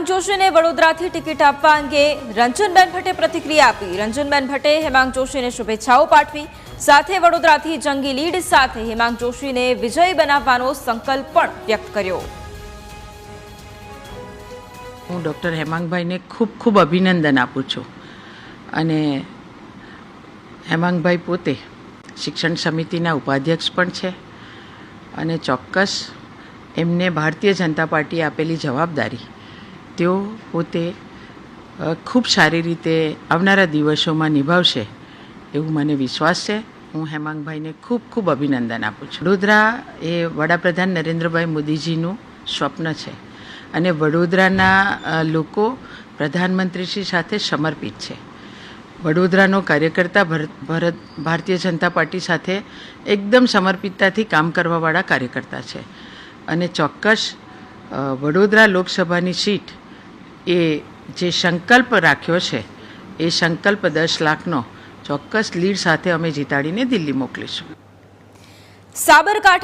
હેમાંગ જોશીને વડોદરાથી ટિકિટ આપવા અંગે રંજનબેન ભટ્ટે પ્રતિક્રિયા આપી. રંજનબેન ભટ્ટે હેમાંગ જોશીને શુભેચ્છાઓ પાઠવી. સાથે વડોદરાથી જંગી લીડ સાથે હેમાંગ જોશીને વિજય બનાવવાનો સંકલ્પ પણ વ્યક્ત કર્યો. હું ડૉક્ટર હેમાંગભાઈને ખૂબ ખૂબ અભિનંદન આપું છું. અને હેમાંગભાઈ પોતે શિક્ષણ સમિતિના ઉપાધ્યક્ષ પણ છે અને ચોક્કસ એમને ભારતીય જનતા પાર્ટીએ આપેલી જવાબદારી તેઓ પોતે ખૂબ સારી રીતે આવનારા દિવસોમાં નિભાવશે એવું મને વિશ્વાસ છે. હું હેમાંગભાઈને ખૂબ ખૂબ અભિનંદન આપું છું. વડોદરા એ વડાપ્રધાન નરેન્દ્રભાઈ મોદીજીનું સ્વપ્ન છે અને વડોદરાના લોકો પ્રધાનમંત્રીશ્રી સાથે સમર્પિત છે. વડોદરાનો કાર્યકર્તા ભરત ભરત, ભારતીય જનતા પાર્ટી સાથે એકદમ સમર્પિતતાથી કામ કરવાવાળા કાર્યકર્તા છે. અને ચોક્કસ વડોદરા લોકસભાની સીટ એ જે સંકલ્પ રાખ્યો છે, એ સંકલ્પ દસ લાખનો ચોક્કસ લીડ સાથે અમે જીતાડીને દિલ્હી મોકલીશું. સાબરકાંઠા